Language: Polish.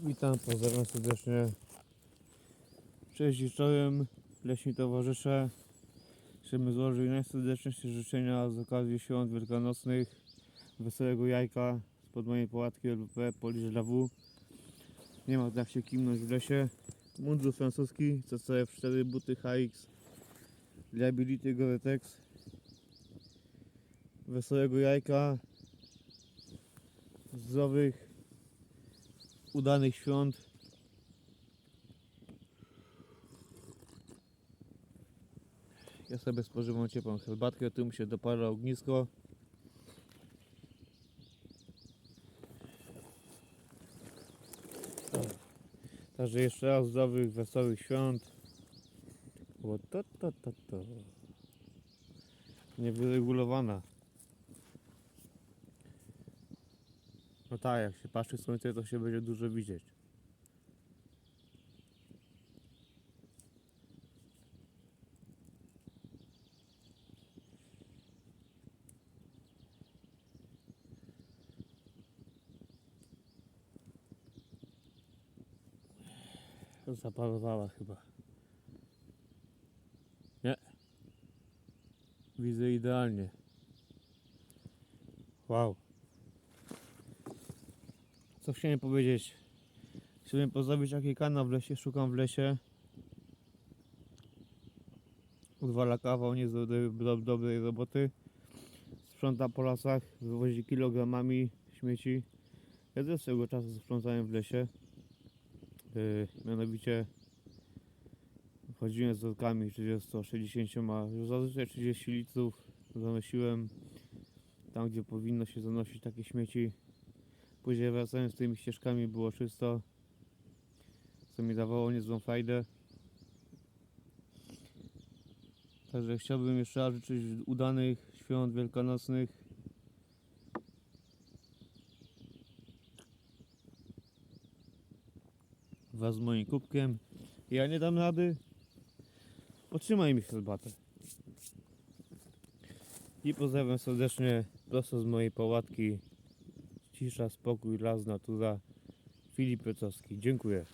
Witam, pozdrawiam serdecznie. Cześć i czołem, leśni towarzysze. Chcemy złożyć najserdeczniejsze życzenia z okazji świąt wielkanocnych. Wesołego jajka spod mojej pałatki LWP Polish dla W. Nie ma jak się kimnąć w lesie. Mundur francuski, CCF4, buty HX, Liability Gore-Tex. Wesołego jajka, zdrowych, udanych świąt. Ja sobie spożywam ciepłą herbatkę, tu mi się dopala ognisko. Także jeszcze raz zdrowych, wesołych świąt. O, to, to, to, to. Niewyregulowana. No tak, jak się patrzy słońce, to się będzie dużo widzieć. Zaparowała chyba. Nie. Widzę idealnie. Wow. Co chciałem powiedzieć? Chciałem pozdrowić jaki kanał w lesie, szukam w lesie. Udwala kawał, nie do, do, dobrej roboty. Sprząta po lasach, wywozi kilogramami śmieci. Ja też swego czasu sprzątałem w lesie. Yy, mianowicie chodziłem z workami 40-60, już zazwyczaj 30 litrów zanosiłem tam, gdzie powinno się zanosić takie śmieci. Później wracając tymi ścieżkami było czysto, co mi dawało niezłą fajdę. Także chciałbym jeszcze raz życzyć udanych świąt wielkanocnych. Wraz z moim kubkiem. Ja nie dam rady. Otrzymaj mi herbatę. I pozdrawiam serdecznie prosto z mojej pałatki. Cisza, spokój, las, natura. Filip Piotrowski. Dziękuję.